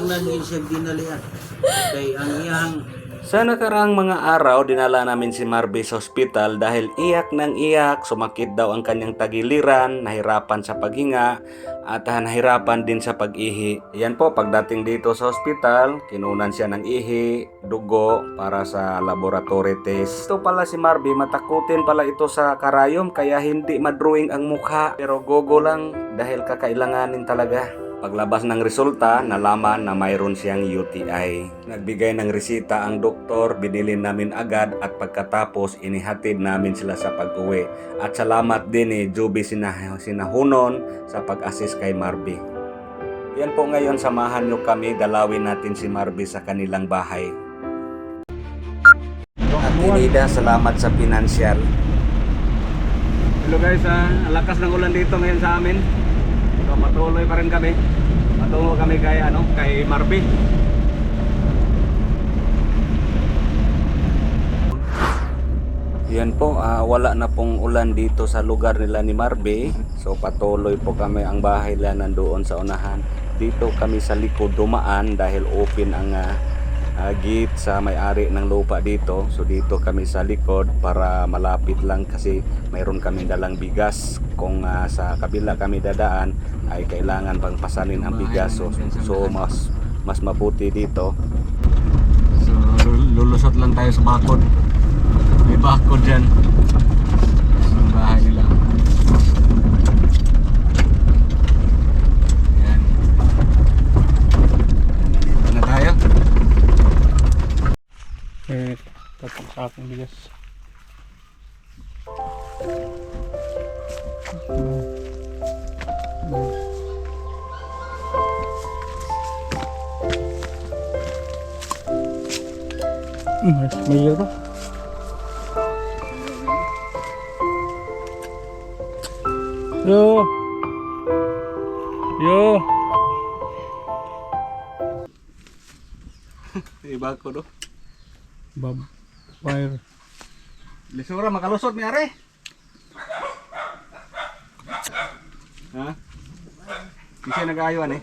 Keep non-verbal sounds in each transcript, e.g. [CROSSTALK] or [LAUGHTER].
Yun siya dinalian. Kay ang iyang Sa nakaraang mga araw, dinala namin si Marby sa ospital dahil iyak ng iyak, sumakit daw ang kanyang tagiliran, nahirapan sa paghinga, at ah, nahirapan din sa pag-ihi. Yan po, pagdating dito sa ospital, kinunan siya ng ihi, dugo, para sa laboratory test. Ito pala si Marby, matakutin pala ito sa karayom, kaya hindi madrawing ang mukha. Pero gogo lang dahil kakailanganin talaga. Paglabas ng resulta, nalaman na mayroon siyang UTI. Nagbigay ng resita ang doktor, binili namin agad at pagkatapos inihatid namin sila sa pag-uwi. At salamat din ni Juby Sinah- Sinahunon sa pag-assist kay Marby. Yan po ngayon, samahan nyo kami, dalawin natin si Marby sa kanilang bahay. At Inida, salamat sa pinansyal. Hello guys, ah, lakas ng ulan dito ngayon sa amin. So patuloy pa rin kami. Patungo kami kay ano, kay Marby. Yan po, ah, wala na pong ulan dito sa lugar nila ni Marby. So patuloy po kami ang bahay nila nandoon sa unahan. Dito kami sa likod dumaan dahil open ang ah, gate sa may-ari ng lupa dito. So dito kami sa likod para malapit lang kasi mayroon kami dalang bigas. Kung ah, sa kabila kami dadaan ay kailangan pang pasanin ang bigas. So, so mas mas mabuti dito. So lulusot lang tayo sa bakod. May bakod dyan. Sa bahay nila. Yan. Nandito na tayo. Eh, tatlong sakong bigas. Mas may euro. Yo. Yo. Iba ko do. Bob. Fire. Lisura makalusot ni are. Ha? Kasi nag-aywan eh.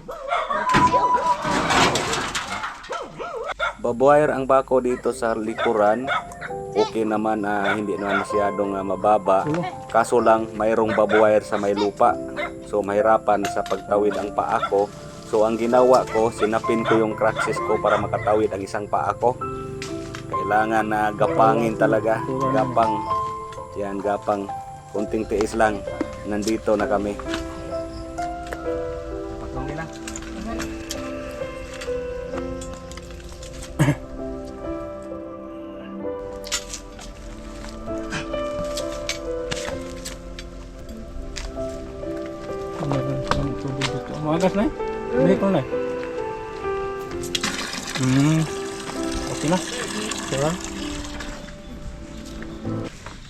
Babuwire ang bako dito sa likuran. Okay naman ah, hindi naman masyadong ah, mababa. Kaso lang mayroong babuwire sa may lupa. So mahirapan sa pagtawid ang paa ko. So ang ginawa ko, sinapin ko yung crutches ko para makatawid ang isang paa ko. Kailangan na gapangin talaga. Gapang. Yan, gapang. Kunting tiis lang. Nandito na kami.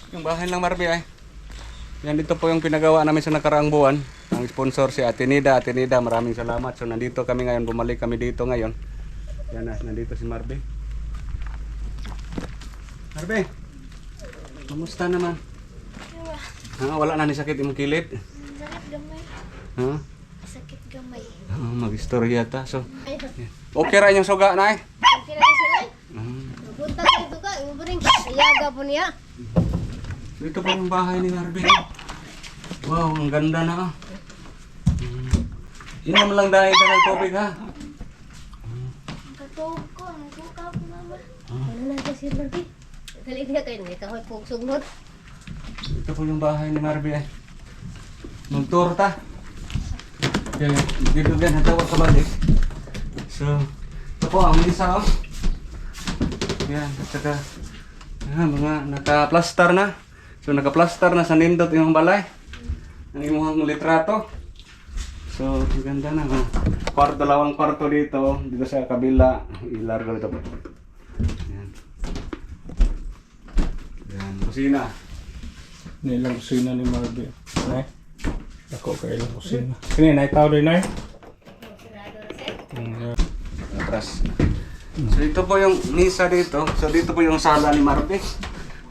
Yung bahay lang Marby ay. Yan dito po yung pinagawa namin sa nakaraang buwan. Ang sponsor si Atenida. Atenida, maraming salamat. So nandito kami ngayon, bumalik kami dito ngayon. Yan na, nandito si Marby. Marby, kamusta naman? Ha, wala na ni sakit imong kilid? Sakit gamay. Ha? Sakit gamay. Ah, mag-istorya ta. So, okay ra yung suga na eh. Okay lang sila. Ah, Punta ka dito ka. Yung rin. Ayaga po niya. Dito po yung bahay ni Marby. Wow, ang ganda na ah. Hmm. Inom lang dahil ka ng tubig ha. Katog ko. Nagkuka po naman. Ano na ito si Marty? Dali niya kayo. Hindi ka hoy pugsugmod. Ito po yung bahay ni Marby eh. Mag-tour ta. Yan, dito din, hatawa ka balik. So, ito po ang isa oh. Yan, at saka, ah, mga naka-plaster na. So, naka-plaster na sa nindot yung balay. Ang imuhang litrato. So, ganda na. Oh. Kwarto, lawang kwarto dito. Dito sa kabila. Ilargo dito. Yan. Yan, kusina. Nilang kusina ni Marby. Nay. Ako kay ilang kusina. Kini nay tao din nay. Atras. So ito po yung misa dito. So dito po yung sala ni Marpe.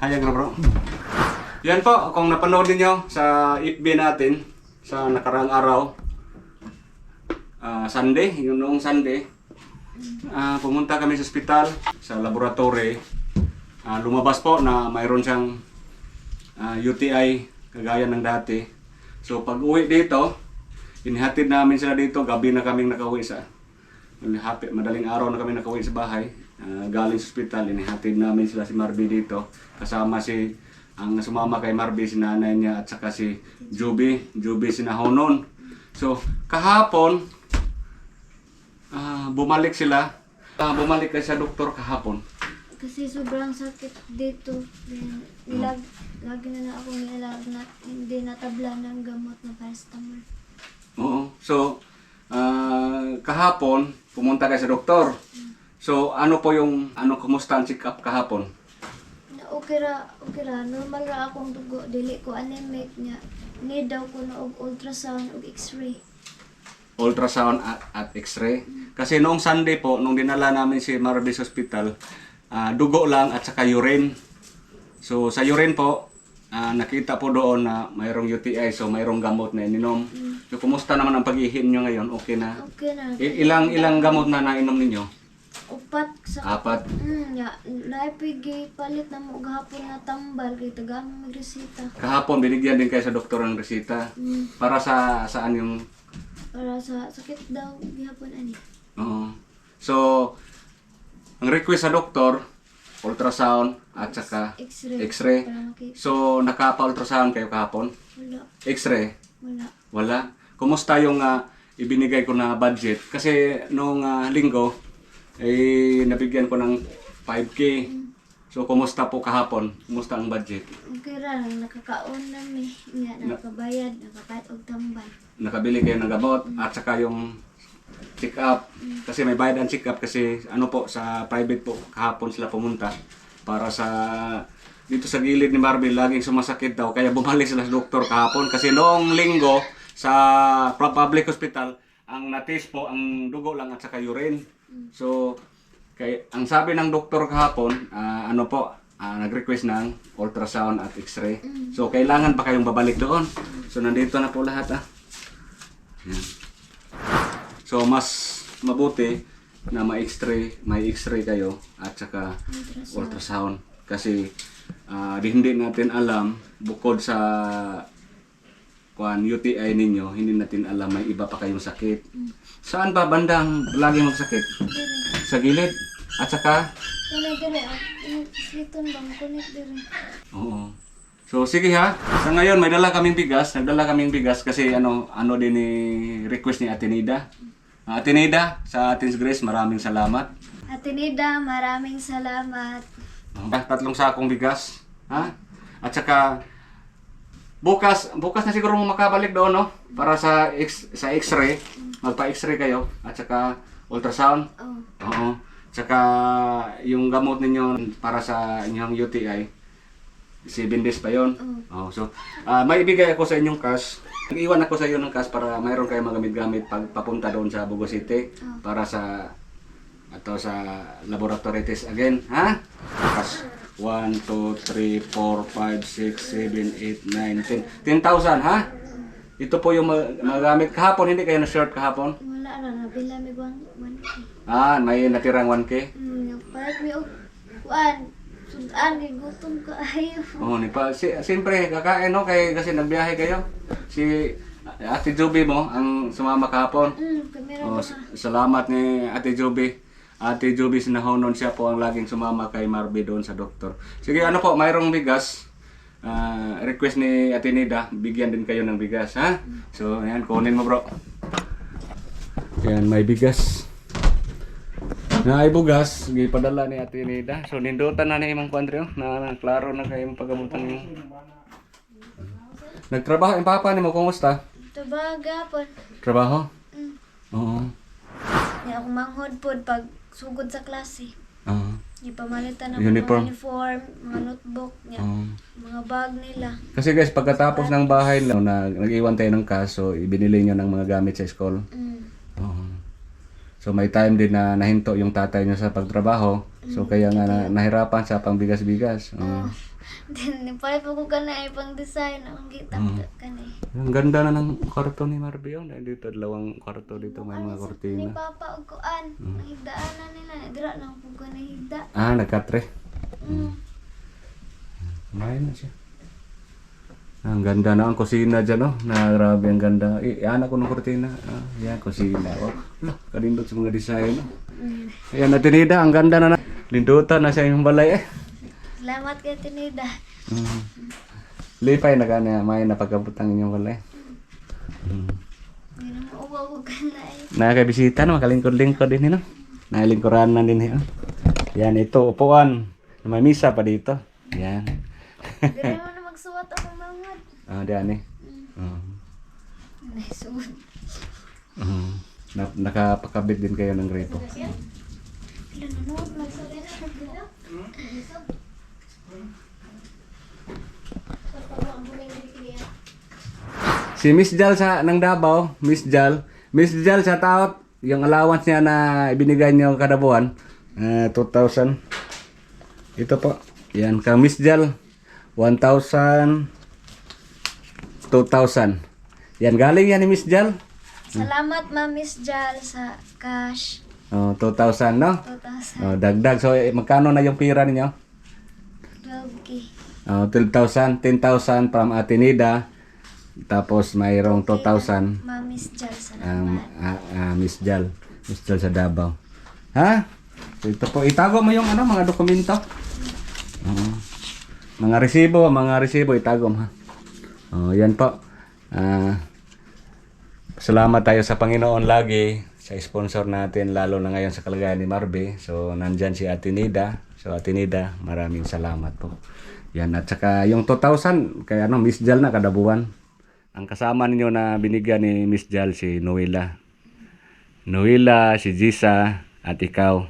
Hayag na bro. Yan po, kung napanood niyo sa FB natin sa nakaraang araw. ah, Sunday, yung noong Sunday, ah, pumunta kami sa ospital, sa laboratory. Ah, lumabas po na mayroon siyang ah, UTI kagaya ng dati. So pag uwi dito, inihatid namin sila dito, gabi na kaming nakauwi sa madaling araw na kami nakauwi sa bahay. Ah, galing sa ospital, inihatid namin sila si Marby dito. Kasama si ang sumama kay Marby, si nanay niya at saka si Juby, Juby sinahonon. So kahapon, ah, bumalik sila. Ah, bumalik kay sa doktor kahapon. Kasi sobrang sakit dito. Then, nilag, lagi na na ako nilag na hindi natabla ng gamot na paracetamol. Oo. So, ah, kahapon, pumunta kayo sa doktor. So, ano po yung, ano, kumusta ang check-up kahapon? Okay ra, okay ra. Normal ra akong dugo. Dili ko anemic niya. Need daw ko na og ultrasound og x-ray. ultrasound at, at x-ray. Kasi noong Sunday po, nung dinala namin si Marvis Hospital, ah, dugo lang at saka urine. So sa urine po, ah, nakita po doon na mayroong UTI, so mayroong gamot na ininom. So kumusta naman ang pag-ihim nyo ngayon? Okay na? Okay na. I- ilang ilang gamot na nainom ninyo? Upat sa Apat. Mm, ya, naipigi palit na mo gahapon na tambal kay tagang magresita. Kahapon binigyan din kayo sa doktor ng resita. Mm, Para sa saan yung para sa sakit daw gihapon ani. Oo. So, ang request sa doktor, ultrasound at saka X-ray. X-ray. So, nakapa-ultrasound kayo kahapon? wala, X-ray? wala. Wala. Kumusta yung ah, ibinigay ko na budget? Kasi nung ah, linggo, eh, nabigyan ko ng 5K. So, kumusta po kahapon? Kumusta ang budget? Okay ra lang nakakaon na mi. Nga nakabayad, nakapayat og tambal. Nakabili kayo ng gamot at saka yung check-up. Kasi may bayad ang check-up kasi ano po, sa private po, kahapon sila pumunta para sa dito sa gilid ni Marvin, laging sumasakit daw. Kaya bumalik sila sa doktor kahapon. Kasi noong linggo, sa pu- public hospital, ang natis po, ang dugo lang at saka urine. So, kay, ang sabi ng doktor kahapon, ah, ano po, ah, nag-request ng ultrasound at x-ray. So, kailangan pa kayong babalik doon. So, nandito na po lahat ah. Yan. So, mas mabuti na ma-x-ray, may x-ray kayo at saka ultrasound. Kasi ah, di hindi natin alam, bukod sa kuan UTI ninyo, hindi natin alam may iba pa kayong sakit. Saan ba bandang lagi magsakit? Sa gilid? At saka ah. Oo. So sige ha. Sa ngayon may dala kaming bigas, nagdala kaming bigas kasi ano ano din ni request ni Atenida. Atenida sa Athens Grace, maraming salamat. Ate Nida, maraming salamat. Ah, tatlong sakong bigas, ha? At saka bukas bukas na siguro makabalik doon no para sa X, sa X-ray, magpa-X-ray kayo at saka ultrasound. Oh, Oo. Tsaka yung gamot ninyo para sa inyong UTI, 7 days pa yon. Oh, so, ah may ibigay ako sa inyong cash. Nag-iwan ako sa iyo ng cash para mayroon kayong magamit-gamit pag papunta doon sa Bugo City para sa ato sa laboratory test again, ha? Cash. 1, 2, 3, 4, 5, 6, 7, 8, 9, 10. 10,000, ha? Ito po yung ma- magamit. Kahapon, hindi kayo na-short kahapon? wala ra nabila mi bang man. Ah, may natirang 1K? Hmm, mi og kuan. Sudan kay gutom ka [LAUGHS] ayo. Oo, ni pa. Si, siyempre, kakain, no? Kay, kasi nagbiyahe kayo. Si Ate Juby mo, ang sumama kahapon. Hmm, kamera Oh, salamat ni Ate Juby. Ate Juby sinahonon siya po ang laging sumama kay Marby doon sa doktor. Sige, ano po, mayroong bigas. Ah, request ni Ate Nida, bigyan din kayo ng bigas, ha? So, ayan, kunin mo bro. Ayan, may bigas. Na ay bugas, gipadala ni Ate Nida. So, nindutan na ni Imang Pandreo na na- klaro na kayong pagamutan niyo. Nagtrabaho yung papa ni mo, kumusta? Tabaga po. Trabaho? Mm. Oo. Ni ako manghod pod pag sugod sa klase. Oo. Ipamalitan ng Uniform. mga uniform, mga notebook, niya, Oo. mga bag nila. Kasi guys, pagkatapos ng bahay lang, na, nag-iwan tayo ng kaso, ibinili nyo ng mga gamit sa school. Mm. Oo. So may time din na nahinto yung tatay nyo sa pagtrabaho. So kaya nga na, nahirapan sa pangbigas-bigas. Oo. Then, pala ko ka na pang design. Ang kita Mm. ka na eh. Ang ganda na ng kwarto ni Marby. Oh. Dito, dalawang kwarto dito. May mga Ni kortina. Papa og kuan. Nahigdaan na nila. Dira na po ka nahigda. Ah, nagkatre. Mm. Kumain na siya. Ang ganda na ang kusina dyan, oh. Na grabe ang ganda. I, yan ako ng kortina. Ah, yan, kusina. Oh. Wala, kalindot sa mga design. Oh. Ayan, natinida. Ang ganda na na. Lindutan na siya yung balay eh. Salamat kay Tinida. Mm. Lipay na ka na. May napagkabutang inyong balay. Mm. Hindi na mauwaw ko ka na eh. Na, makalingkod-lingkod din, no? Nakalingkuran na din, eh. Yan, ito, upuan. May misa pa dito. Yan. Dili mo na [LAUGHS] magsuwat akong mangod. Ah, diyan eh. Naisuwat. uh, na, nakapakabit din kayo ng gripo. Ilan na noon? Magsuwat. Si Miss Jal sa ng Davao, Miss Jal, Miss Jal sa taot, yung allowance niya na ibinigay niyo kada buwan, ah, 2,000. Ito po. Yan, ka Miss Jal, 1,000, 2,000. Yan, galing yan ni Miss Jal. Salamat ma Miss Jal sa cash. Oh, 2,000, no? 2,000. Oh, dagdag. So, eh, magkano na yung pira ninyo? 12k. Oh, 12,000, 10,000 from Atenida. Tapos mayroong 2,000 Ma Miss Jal salamat. um, Miss Jal. Miss Jal sa Davao. Ha? So, ito po. Itago mo yung ano, mga dokumento. Oo. mga resibo, mga resibo, itago mo. Oh, yan po. Ah, salamat tayo sa Panginoon lagi sa sponsor natin lalo na ngayon sa kalagayan ni Marbe. So nandyan si Atenida. So Atenida, maraming salamat po. Yan at saka yung 2,000 kay ano Miss Jal na kada buwan. Ang kasama ninyo na binigyan ni Miss Jal si Noela. Noela, si Jisa at ikaw.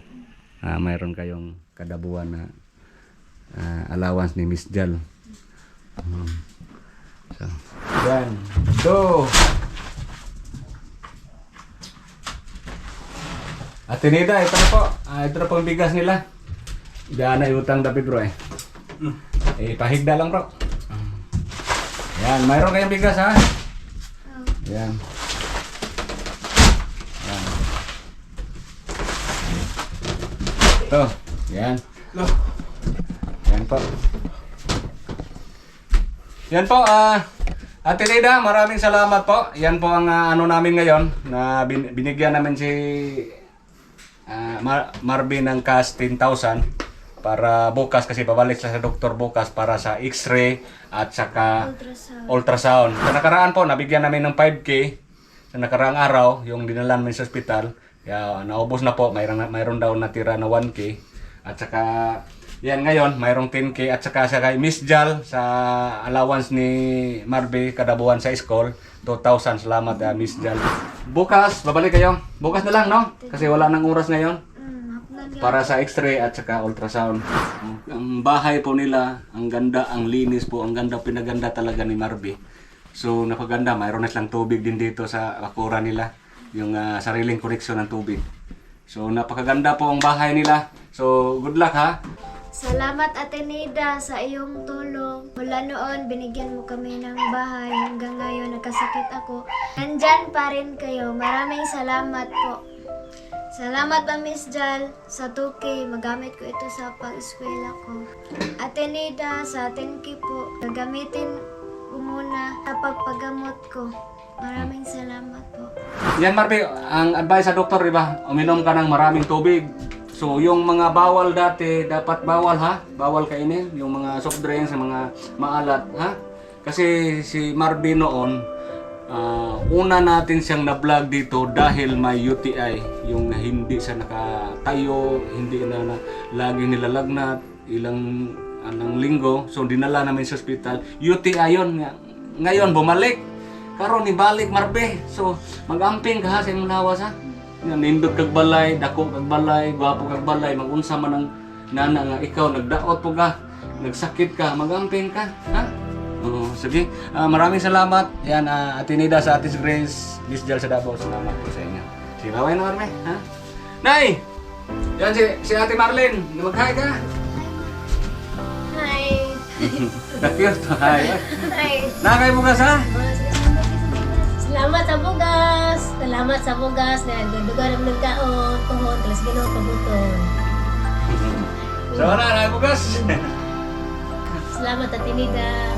Ah, mayroon kayong kada buwan na ah, allowance ni Miss Jal. Um, so, yan. So, Atenida, ito na po. Ah, ito na po ang bigas nila. Diyan na utang David bro eh. Eh, pahigda lang bro. Yan, mayroon kayong bigas ha. Yan. Yan. Ito, yan. Yan po. Yan po, ah, Ate Nida, maraming salamat po. Yan po ang ah, ano namin ngayon na bin- binigyan namin si Ah, Mar- Marvin ng cash 10,000 para bukas kasi babalik sa doktor bukas para sa x-ray at saka Ultrasound. ultrasound. Sa nakaraan po, nabigyan namin ng 5K sa nakaraang araw, yung dinala namin sa ospital. Kaya naubos na po, mayroon, mayroon daw natira na 1K. At saka, yan ngayon, mayroong 10K. At saka sa kay Miss Jal, sa allowance ni Marbe kada buwan sa school, 2,000. Salamat, ah, Miss Jal. Bukas, babalik kayo. Bukas na lang, no? Kasi wala nang oras ngayon. Para sa x-ray at saka ultrasound. Ang bahay po nila, ang ganda, ang linis po, ang ganda, pinaganda talaga ni Marby. So napaganda, mayroon na silang tubig din dito sa bakura nila, yung ah, sariling koneksyon ng tubig. So napakaganda po ang bahay nila. So good luck ha. Salamat Atenida sa iyong tulong. Mula noon, binigyan mo kami ng bahay. Hanggang ngayon, nagkasakit ako. Nandyan pa rin kayo. Maraming salamat po. Salamat pa Miss Jal sa 2K. Magamit ko ito sa pag-eskwela ko. Atenida sa 10K po. Gagamitin ko muna sa pagpagamot ko. Maraming salamat po. Yan Marby, ang advice sa doktor, di ba? Uminom ka ng maraming tubig. So, yung mga bawal dati, dapat bawal ha? Bawal kainin. Yung mga soft drinks, yung mga maalat, ha? Kasi si Marby noon, ah, una natin siyang na-vlog dito dahil may UTI. Yung hindi siya nakatayo, hindi na, na lagi nilalagnat, ilang anong linggo. So, dinala namin sa hospital. UTI yun. Ngayon, bumalik karon ni balik marbe so magamping ka sa imong lawas ha nindot kag balay dako kag balay gwapo kag balay magunsa man ang nana nga ikaw nagdaot po ka nagsakit ka magamping ka ha Oo, sige, Uh, maraming salamat. Yan, ah, Atinida sa Atis Grace, Gisdel sa Davao. Salamat po sa inyo. Sige, bye-bye na Marme. Ha? Nay! Yan si, si Ate Marlene. Mag-hi ka. Hi. [LAUGHS] Cute, hi. Hi. Nakay mo ka sa? Salamat sa bugas. Salamat sa bugas. Dahil gandugan ang nagkaon. Kuhon, talas ganoon, pabuton. [LAUGHS] Salamat wala, nakay bugas. Salamat at tinida.